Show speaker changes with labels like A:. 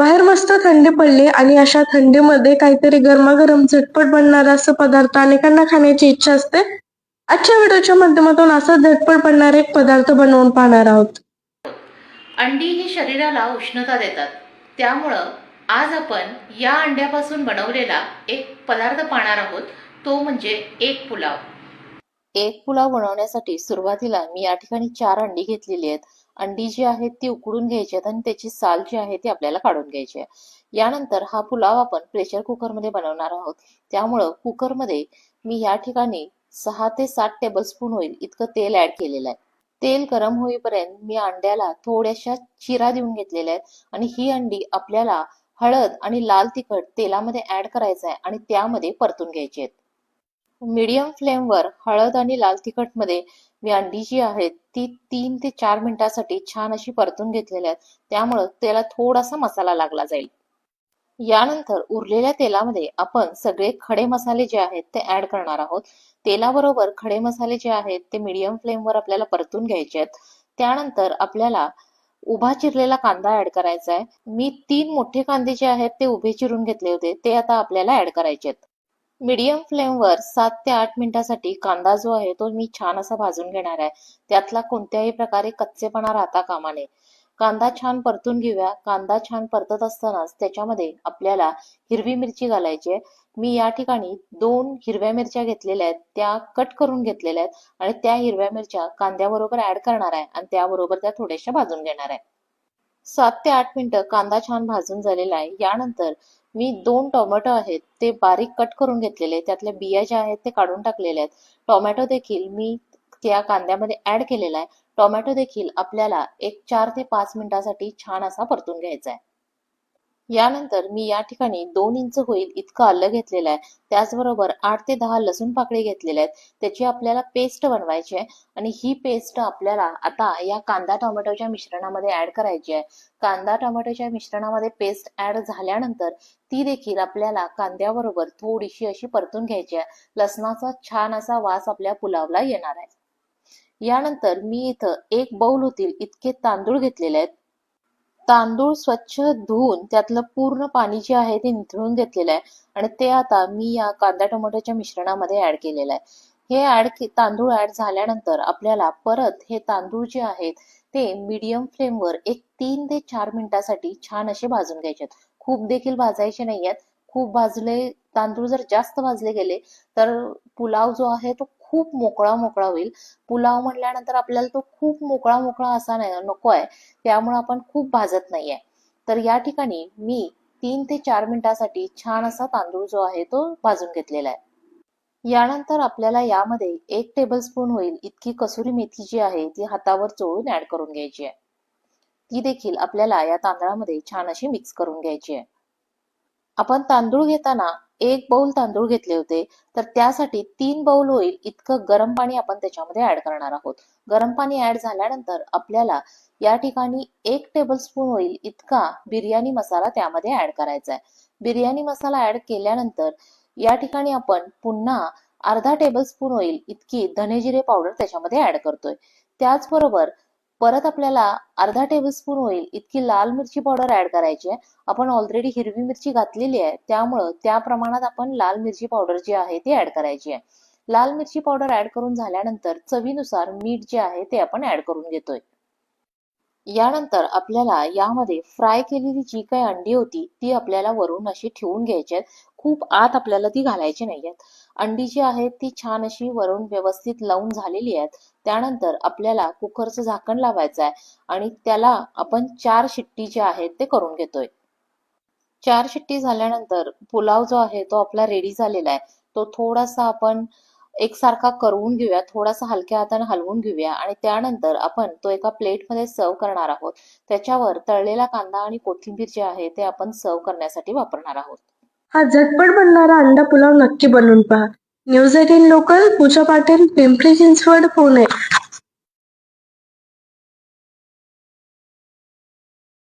A: बाहेर मस्त थंडी पडली आणि अशा थंडीमध्ये काहीतरी गरमागरम झटपट बनणारा असं पदार्थ अनेकांना खाण्याची इच्छा असते. आजच्या व्हिडिओच्या माध्यमातून असा झटपट बनणारे एक पदार्थ बनवून पाहणार आहोत.
B: अंडी ही शरीराला उष्णता देतात. त्यामुळं आज आपण या अंड्यापासून बनवलेला एक पदार्थ पाहणार आहोत. तो म्हणजे एक पुलाव.
C: एक पुलाव बनवण्यासाठी सुरुवातीला मी या ठिकाणी चार अंडी घेतलेली आहेत. अंडी जी आहेत ती उकडून घ्यायची आहेत आणि त्याची साल जी आहे ती आपल्याला काढून घ्यायची आहे. यानंतर हा पुलाव आपण प्रेशर कुकरमध्ये बनवणार आहोत. त्यामुळं कुकरमध्ये मी या ठिकाणी सहा ते सात टेबलस्पून होईल इतकं तेल ऍड केलेलं आहे. तेल गरम होईपर्यंत मी अंड्याला थोड्याशा चिरा देऊन घेतलेल्या आहेत आणि ही अंडी आपल्याला हळद आणि लाल तिखट तेलामध्ये ऍड करायचं आहे आणि त्यामध्ये परतून घ्यायची आहेत. मीडियम फ्लेमवर हळद आणि लाल तिखटमध्ये मी अंडी जी आहेत ती तीन ते चार मिनिटासाठी छान अशी परतून घेतलेल्या आहेत. त्यामुळं त्याला थोडासा मसाला लागला जाईल. यानंतर उरलेल्या तेलामध्ये आपण सगळे खडे मसाले जे आहेत ते ऍड करणार आहोत. तेलाबरोबर खडे मसाले जे आहेत ते मीडियम फ्लेमवर आपल्याला परतून घ्यायचे आहेत. त्यानंतर आपल्याला उभा चिरलेला कांदा ऍड करायचा आहे. मी तीन मोठे कांदे जे आहेत ते उभे चिरून घेतले होते. ते आता आपल्याला ऍड करायचे आहेत. मीडियम फ्लेमवर सात ते आठ मिनिटासाठी कांदा जो आहे तो मी छान असा भाजून घेणार आहे. त्यातला कोणत्याही प्रकारे कच्चेपणा राहता कामा नये. कांदा छान परतून घेऊया. कांदा छान परतत असतानाच त्याच्यामध्ये आपल्याला हिरवी मिरची घालायची आहे. मी या ठिकाणी दोन हिरव्या मिरच्या घेतलेल्या आहेत. त्या कट करून घेतलेल्या आहेत आणि त्या हिरव्या मिरच्या कांद्याबरोबर ऍड करणार आहे आणि त्याबरोबर त्या थोड्याशा भाजून घेणार आहे. सात ते आठ मिनिटं कांदा छान भाजून झालेला आहे. यानंतर मी दोन टोमॅटो आहेत ते बारीक कट करून घेतलेले त्यातल्या बिया ज्या आहेत ते काढून टाकलेले आहेत. टोमॅटो देखील मी त्या कांद्यामध्ये ऍड केलेला आहे. टोमॅटो देखील आपल्याला एक चार ते पाच मिनिटासाठी छान असा परतून घ्यायचा आहे. यानंतर मी या ठिकाणी दोन इंच होईल इतकं आलं घेतलेलं आहे. त्याचबरोबर आठ ते दहा लसूण पाकळी घेतलेल्या आहेत. त्याची आपल्याला पेस्ट बनवायची आहे. आणि ही पेस्ट आपल्याला आता या कांदा टोमॅटोच्या मिश्रणामध्ये ऍड करायची आहे. कांदा टोमॅटोच्या मिश्रणामध्ये पेस्ट ऍड झाल्यानंतर ती देखील आपल्याला कांद्याबरोबर थोडीशी अशी परतून घ्यायची आहे. लसणाचा छान असा वास आपल्या पुलावला येणार आहे. यानंतर मी इथं एक बौल होतील इतके तांदूळ घेतलेले आहेत. तांदूळ स्वच्छ धुवून त्यातलं पूर्ण पाणी जे आहे ते निथळून घेतलेलं आहे. आणि ते आता मी या कांदा टोमॅटोच्या मिश्रणामध्ये ऍड केलेलं आहे. हे ऍड तांदूळ ऍड झाल्यानंतर आपल्याला परत हे तांदूळ जे आहेत ते मीडियम फ्लेमवर एक तीन ते चार मिनिटासाठी छान असे भाजून घ्यायचे खूप देखील भाजायचे नाही आहेत. खूप भाजले तांदूळ जर जास्त भाजले गेले तर पुलाव जो आहे तो खूप मोकळा मोकळा होईल. पुलाव म्हटल्यानंतर आपल्याला तो खूप मोकळा मोकळा असा नाही नको आहे. त्यामुळे आपण खूप भाजत नाहीये. तर या ठिकाणी मी तीन ते चार मिनिटासाठी छान असा तांदूळ जो आहे तो भाजून घेतलेला आहे. यानंतर आपल्याला यामध्ये एक टेबल स्पून होईल इतकी कसुरी मेथी जी आहे ती हातावर चोळून ऍड करून घ्यायची आहे. ती देखील आपल्याला या तांदळामध्ये छान अशी मिक्स करून घ्यायची आहे. आपण तांदूळ घेताना एक बाउल तांदूळ घेतले होते तर त्यासाठी तीन बाउल होईल इतकं गरम पाणी आपण त्याच्यामध्ये ऍड करणार आहोत. गरम पाणी ऍड झाल्यानंतर आपल्याला या ठिकाणी एक टेबलस्पून होईल इतका बिर्याणी मसाला त्यामध्ये ऍड करायचा आहे. बिर्याणी मसाला ऍड केल्यानंतर या ठिकाणी आपण पुन्हा अर्धा टेबलस्पून होईल इतकी धनेजिरे पावडर त्याच्यामध्ये ऍड करतोय. त्याचबरोबर परत आपल्याला अर्धा टेबलस्पून होईल इतकी लाल मिरची पावडर ऍड करायची आहे. आपण ऑलरेडी हिरवी मिरची घातलेली आहे. त्यामुळं त्या प्रमाणात आपण लाल मिरची पावडर जी आहे ती ऍड करायची आहे. लाल मिरची पावडर ऍड करून झाल्यानंतर चवीनुसार मीठ जे आहे ते आपण ऍड करून घेतोय. यानंतर आपल्याला यामध्ये फ्राय केलेली जी काही अंडी होती ती आपल्याला वरून अशी ठेवून घ्यायची आहेत. खूप आत आपल्याला ती घालायची नाही आहेत अंडी जी आहेत ती छान अशी वरून व्यवस्थित लावून झालेली आहेत. त्यानंतर आपल्याला कुकरचं झाकण लावायचं आहे आणि त्याला आपण चार शिट्टी जे आहेत ते करून घेतोय. चार शिट्टी झाल्यानंतर पुलाव जो आहे तो आपला रेडी झालेला आहे. तो थोडासा आपण एकसारखा करवून घेऊया थोडासा हलक्या हाताने हलवून घेऊया आणि त्यानंतर आपण तो एका प्लेटमध्ये सर्व करणार आहोत. त्याच्यावर तळलेला कांदा आणि कोथिंबीर जे आहे ते आपण सर्व करण्यासाठी वापरणार आहोत.
A: हा झटपट बनणारा अंडा पुलाव नक्की बनवून पहा. News eighteen local Pooja Patil Pimpri Chinchwad Pune.